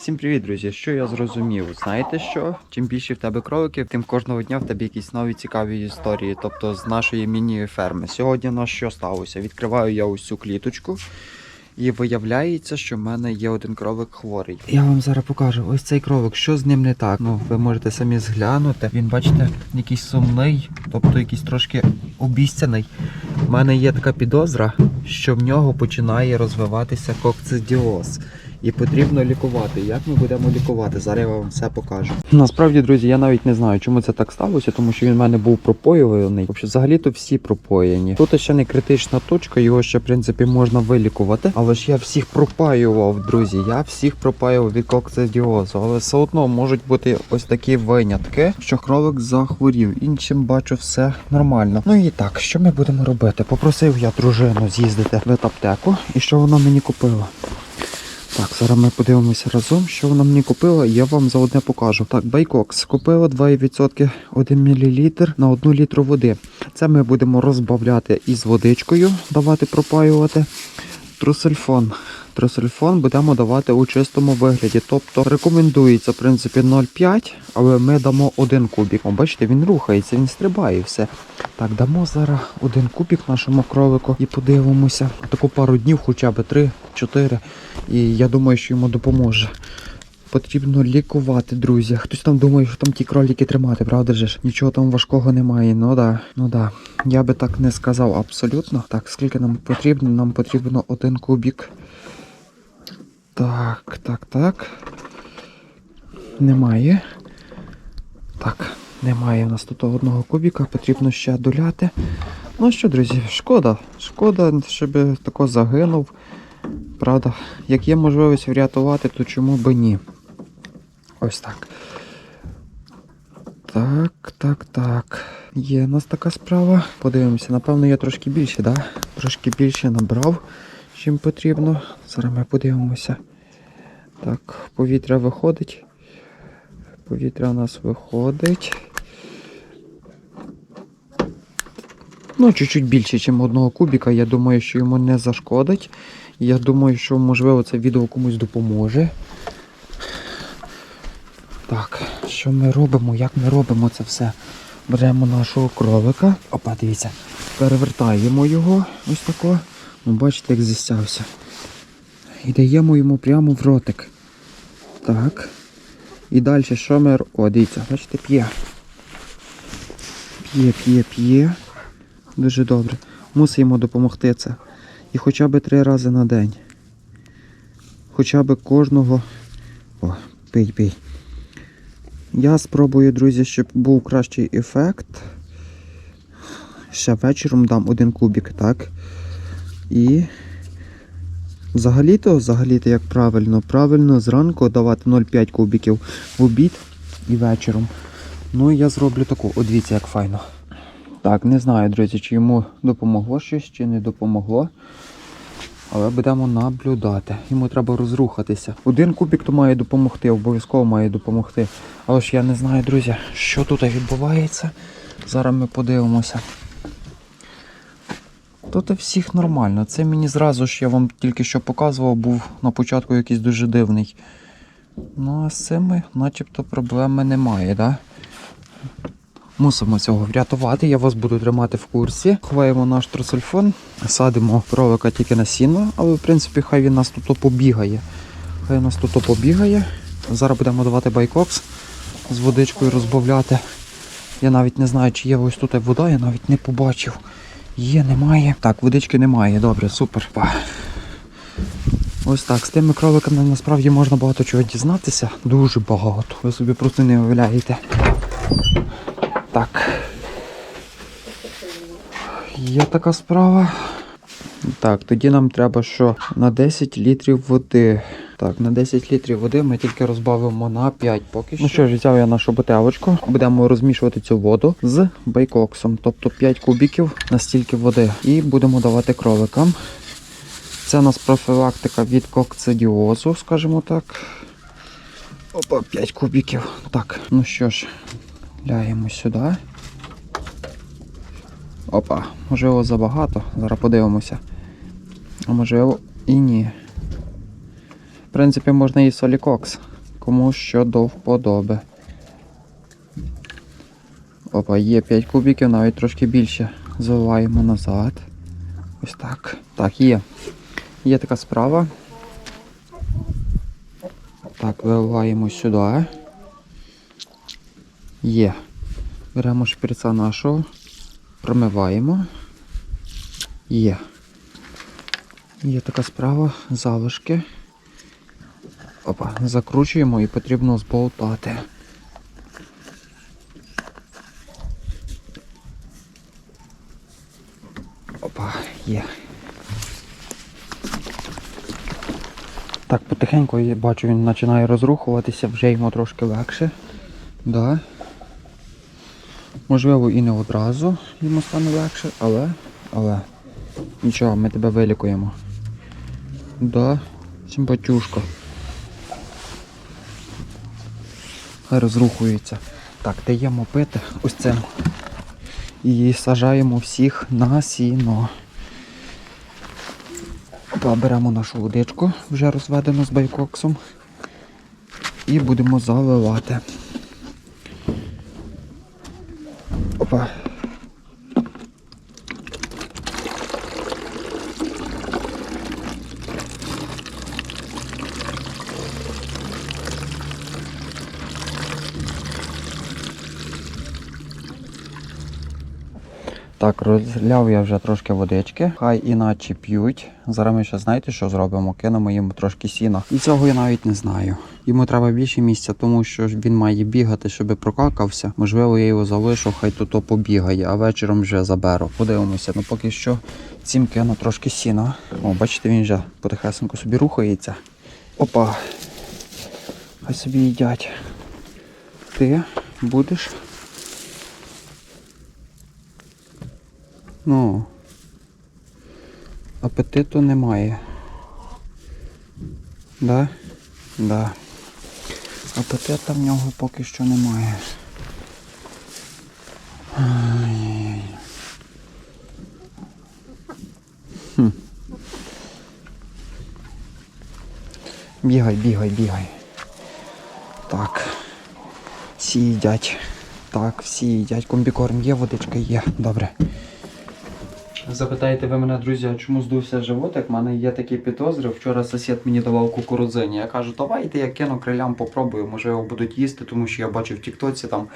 Всім привіт, друзі! Що я зрозумів? Знаєте що? Чим більше в тебе кроликів, тим кожного дня в тебе якісь нові цікаві історії, тобто з нашої міні-ферми. Сьогодні у нас що сталося? Відкриваю я ось цю кліточку. І виявляється, що в мене є один кролик хворий. Я вам зараз покажу. Ось цей кролик, що з ним не так. Ну, ви можете самі зглянути. Він, бачите, якийсь сумний, тобто якийсь трошки обіцяний. У мене є така підозра, що в нього починає розвиватися кокцидіоз. І потрібно лікувати. Як ми будемо лікувати? Зараз я вам все покажу. Насправді, друзі, я навіть не знаю, чому це так сталося, тому що він в мене був пропоюваний. Взагалі-то всі пропоєні. Тут ще не критична точка, його ще в принципі можна вилікувати. Але ж я всіх пропаював, друзі. Я всіх пропаював від кокцидіозу. Але все одно можуть бути ось такі винятки, що кролик захворів. Іншим бачу все нормально. Ну і так, що ми будемо робити? Попросив я дружину з'їздити в аптеку, і що вона мені купила. Так, зараз ми подивимося разом, що вона мені купила, я вам заодне покажу. Так, Байкокс купила 2% 1 мл на 1 літру води. Це ми будемо розбавляти із водичкою, давати пропаювати. Трусельфон. Трусельфон будемо давати у чистому вигляді. Тобто рекомендується в принципі 0,5, але ми дамо один кубик. О, бачите, він рухається, він стрибає все. Так, дамо зараз один кубик нашому кролику і подивимося. Таку пару днів, хоча б 3-4. І я думаю, що йому допоможе. Потрібно лікувати, друзі. Хтось там думає, що там ті кролики тримати, правда ж? Нічого там важкого немає. Ну да, ну да. Я би так не сказав абсолютно. Так, скільки нам потрібно? Нам потрібно один кубик. Так, так, так. Немає. Так, немає в нас тут одного кубіка, потрібно ще доляти. Ну що, друзі, шкода. Шкода, щоб тако загинув. Правда, як є можливість врятувати, то чому би ні? Ось так. Так, так, так. Є у нас така справа. Подивимося, напевно, я трошки більше, да? Трошки більше набрав, чим потрібно. Зараз ми подивимося. Так, повітря виходить. Повітря у нас виходить. Ну, чуть-чуть більше, ніж одного кубіка. Я думаю, що йому не зашкодить. Я думаю, що можливо це відео комусь допоможе. Так, що ми робимо? Як ми робимо це все? Беремо нашого кролика. Опа, дивіться. Перевертаємо його ось тако. Ну, бачите, як зістявся. І даємо йому прямо в ротик. Так. І далі що ми О, дивіться, бачите, п'є. П'є, п'є, п'є. Дуже добре. Мусимо допомогти це. І хоча б три рази на день. Хоча б кожного. О, пий, пий. Я спробую, друзі, щоб був кращий ефект. Ще вечором дам один кубик, так? І. Взагалі-то, взагалі-то як правильно, правильно зранку давати 0,5 кубиків в обід і вечором. Ну я зроблю таку, от дивіться, як файно. Так, не знаю, друзі, чи йому допомогло щось, чи не допомогло. Але будемо наблюдати. Йому треба розрухатися. Один кубик то має допомогти, обов'язково має допомогти. Але ж я не знаю, друзі, що тут відбувається. Зараз ми подивимося. Тут у всіх нормально. Це мені зразу ж я вам тільки що показував, був на початку якийсь дуже дивний. Ну а з цими начебто проблеми немає? Да? Мусимо цього врятувати, я вас буду тримати в курсі. Ховаємо наш тросельфон, садимо кролика тільки на сіно, але в принципі хай він нас тут побігає. Хай нас тут побігає. Зараз будемо давати байкокс з водичкою розбавляти. Я навіть не знаю, чи є ось тут вода, я навіть не побачив. Є, немає. Так, водички немає, добре, супер. Ось так, з тими кроликами насправді можна багато чого дізнатися. Дуже багато. Ви собі просто не уявляєте. Так. Є така справа. Так, тоді нам треба що? На 10 літрів води. Так, на 10 літрів води ми тільки розбавимо на 5 поки що. Ну що ж, взяв я нашу бутелочку. Будемо розмішувати цю воду з байкоксом, тобто 5 кубіків на стільки води. І будемо давати кроликам. Це у нас профілактика від кокцидіозу, скажімо так. Опа, 5 кубіків. Так, ну що ж, ляємо сюди. Опа, можливо забагато. Зараз подивимося. А можливо і ні. В принципі, можна і солікокс. кому що до вподоби. Опа, є 5 кубиків, навіть трошки більше. Заливаємо назад. Ось так. Так, є. Є така справа. Так, виливаємо сюди. Є. Беремо шприца нашого, промиваємо. Є. Є така справа, залишки. Опа, закручуємо і потрібно зболтати. Опа, є. Так, потихеньку я бачу, він починає розрухуватися, вже йому трошки легше. Да. Можливо, і не одразу йому стане легше, але. Але. Нічого, ми тебе вилікуємо. Да, симпатюшка. Розрухується. Так, даємо пити ось це. І сажаємо всіх на сіно. Опа, беремо нашу водичку, вже розведену з байкоксом. І будемо заливати. Так, розляв я вже трошки водички. Хай іначе п'ють. Зараз ми ще знаєте, що зробимо? Кинемо йому трошки сіна. І цього я навіть не знаю. Йому треба більше місця, тому що він має бігати, щоб прокакався. Можливо, я його залишу, хай тут побігає, а вечором вже заберу. Подивимося. Ну поки що цим кину трошки сіна. О, бачите, він вже потихесенько собі рухається. Опа. Хай собі їдять. Ти будеш? Ну. Апетиту немає. Да? Да. Апетита в нього поки що немає. Ай-яй-яй. Хм. Бігай, бігай, бігай. Так. Всі їдять. Так, всі їдять. Комбікорм є, водичка є. Добре. Запитаєте ви мене, друзі, а чому здувся животик? У мене є такі підозри. Вчора сусід мені давав кукурудзині. Я кажу, давайте я кину крилям, попробую, можливо, будуть їсти, тому що я бачив в Тіктоці там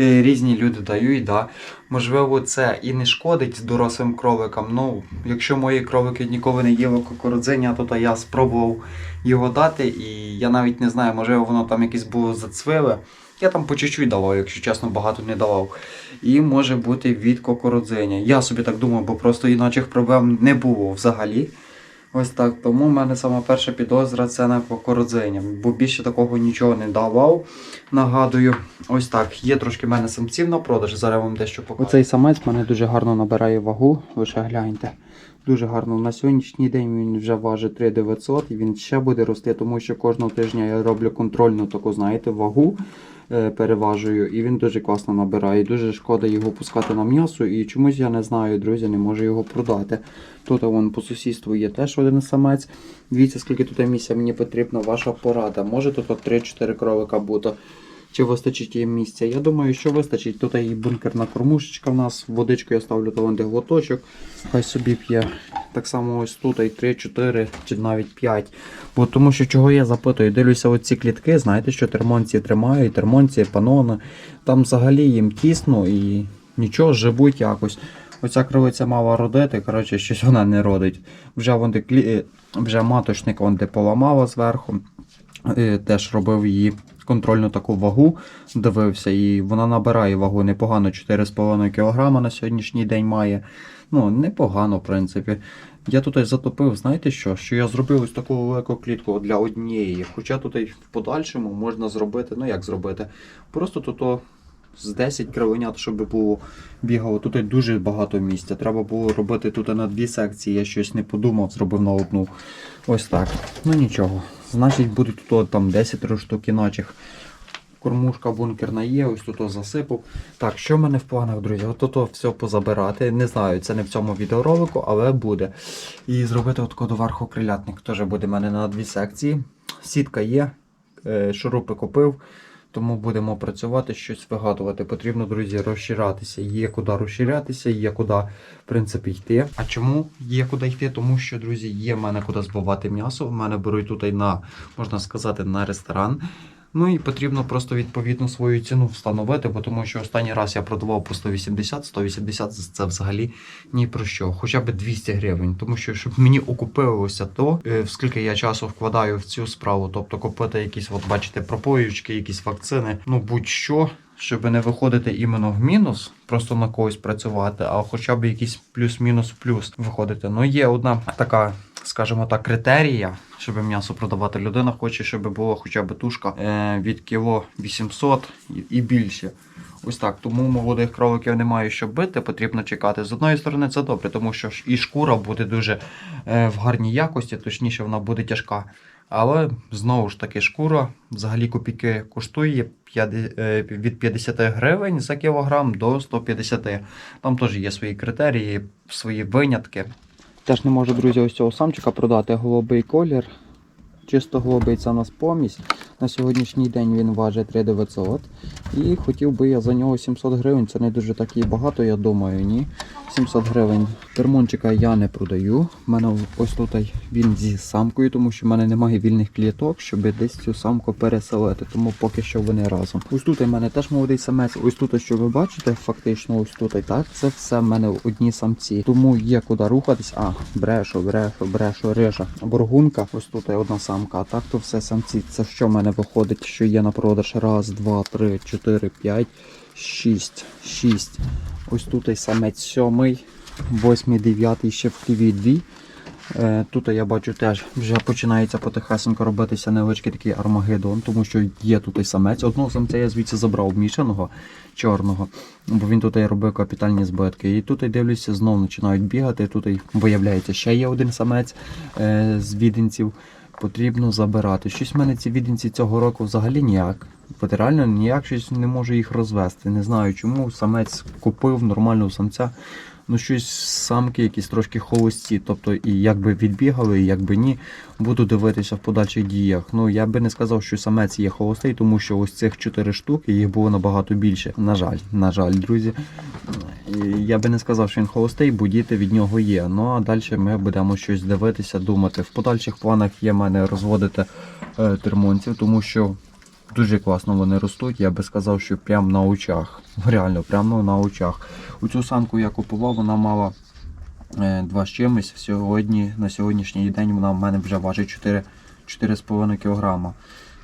е, різні люди дають. Да. Можливо, це і не шкодить дорослим кроликам. Ну, якщо мої кролики ніколи не їли кукурудзиня, то, то я спробував його дати, і я навіть не знаю, можливо, воно там якесь було зацвиле. Я там по чуть-чуть давав, якщо чесно, багато не давав. І може бути від кукурудзиня. Я собі так думаю, бо просто іночих проблем не було взагалі. Ось так. Тому в мене сама перша підозра це на кукурудзиня, бо більше такого нічого не давав. Нагадую, ось так. Є трошки в мене самців на продаж. Зараз вам дещо покажу. Оцей самець мене дуже гарно набирає вагу. Лише гляньте. Дуже гарно. На сьогоднішній день він вже важить 3900 і він ще буде рости, тому що кожного тижня я роблю контрольну таку, знаєте, вагу е, переважую, і він дуже класно набирає. Дуже шкода його пускати на м'ясо, і чомусь я не знаю, друзі, не можу його продати. Тут вон по сусідству є теж один самець. Дивіться, скільки тут місця мені потрібна ваша порада. Може тут 3-4 кролика бути. Чи вистачить їм місця? Я думаю, що вистачить. Тут і бункерна кормушечка в нас. Водичку я ставлю таланти глоточок. Хай собі п'є. Так само ось тут і 3, 4 чи навіть 5. Бо тому що чого я запитую, дивлюся оці клітки, знаєте, що термонці тримають, термонці, панони. Там взагалі їм тісно і нічого, живуть якось. Оця кривиця мала родити, коротше, щось вона не родить. Вже, вон, клі... е, вже маточник вон, де поламала зверху. Е, Теж робив її контрольну таку вагу, дивився, і вона набирає вагу непогано 4,5 кг на сьогоднішній день має. Ну, непогано, в принципі. Я тут затопив, знаєте що? Що я зробив ось таку велику клітку для однієї. Хоча тут в подальшому можна зробити, ну як зробити? Просто тут з 10 кривенят, щоб було бігало. Тут дуже багато місця. Треба було робити тут на дві секції. Я щось не подумав, зробив на одну. Ось так. Ну нічого. Значить, буде тут там 10 штук іначих. Кормушка бункерна є, ось тут засипав. Так, що в мене в планах, друзі? От тут все позабирати. Не знаю, це не в цьому відеоролику, але буде. І зробити от доверху крилятник. Теж буде в мене на дві секції. Сітка є. е, шурупи купив. Тому будемо працювати, щось вигадувати. Потрібно, друзі, розширятися. Є куди розширятися, є куди, в принципі, йти. А чому є куди йти? Тому що, друзі, є в мене куди збивати м'ясо. В мене беруть тут на, можна сказати, на ресторан. Ну і потрібно просто відповідно свою ціну встановити, бо тому що останній раз я продавав по 180, 180 це взагалі ні про що, хоча б 200 гривень. Тому що щоб мені окупилося то, е, скільки я часу вкладаю в цю справу, тобто купити якісь, от бачите, пропоючки, якісь вакцини, ну будь-що. Щоб не виходити іменно в мінус, просто на когось працювати, а хоча б якийсь плюс-мінус плюс виходити. Ну є одна така, скажімо так, критерія, щоб м'ясо продавати. Людина хоче, щоб була хоча б тушка е, від кіло 800 і, більше. Ось так. Тому молодих кроликів немає що бити, потрібно чекати. З одної сторони, це добре, тому що і шкура буде дуже е, в гарній якості, точніше, вона буде тяжка. Але знову ж таки, шкура взагалі копійки коштує п'яде- е, від 50 гривень за кілограм до 150. Там теж є свої критерії, свої винятки. Теж не можу, друзі, ось цього самчика продати голубий колір. Чисто голубий це у нас помість. На сьогоднішній день він важить 3900. І хотів би я за нього 700 гривень. Це не дуже так і багато, я думаю, ні. 700 гривень. Термончика я не продаю. У мене ось тут він зі самкою, тому що в мене немає вільних кліток, щоб десь цю самку переселити. Тому поки що вони разом. Ось тут у мене теж молодий самець. Ось тут, що ви бачите, фактично ось тут, так, це все в мене одні самці. Тому є куди рухатись. А, брешу, брешу, брешу, рижа. Боргунка. Ось тут одна самка. А так то все самці. Це що в мене виходить, що є на продаж? Раз, два, три, чотири, п'ять, шість, шість. Ось тут і самець сьомий, восьмий, дев'ятий ще в дві. Е, Тут я бачу теж вже починається потихесенько робитися невеличкий такий армагеддон, тому що є тут і самець. Одного самця я звідси забрав мішаного чорного, бо він тут і робив капітальні збитки. І тут я дивлюся, знову починають бігати. Тут виявляється ще є один самець е, з віденців. Потрібно забирати. Щось в мене ці віденці цього року взагалі ніяк. От реально ніяк щось не можу їх розвести. Не знаю чому. Самець купив нормального самця. Ну, щось самки якісь трошки холості. Тобто, і якби відбігали, і якби ні, буду дивитися в подальших діях. Ну я би не сказав, що самець є холостий, тому що ось цих чотири штуки їх було набагато більше. На жаль, на жаль, друзі. Я би не сказав, що він холостий, бо діти від нього є. Ну а далі ми будемо щось дивитися, думати. В подальших планах є мене розводити е, термонців, тому що дуже класно вони ростуть. Я би сказав, що прямо на очах. Реально, прямо на очах. У цю санку я купував, вона мала е, два з чимось. Сьогодні, на сьогоднішній день вона в мене вже важить 4,5 кг.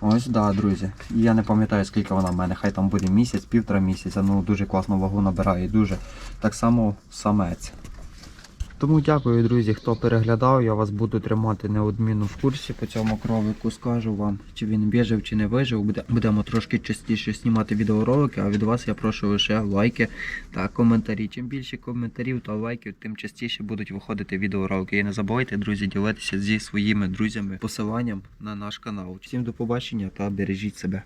Ось да, друзі. Я не пам'ятаю, скільки вона в мене. Хай там буде місяць, півтора місяця. Ну дуже класно вагу набирає. Дуже. Так само самець. Тому дякую, друзі, хто переглядав. Я вас буду тримати неодмінно в курсі по цьому кровику. Скажу вам, чи він вижив, чи не вижив. Будемо трошки частіше знімати відеоролики, а від вас я прошу лише лайки та коментарі. Чим більше коментарів та лайків, тим частіше будуть виходити відеоролики. І не забувайте, друзі, ділитися зі своїми друзями посиланням на наш канал. Всім до побачення та бережіть себе.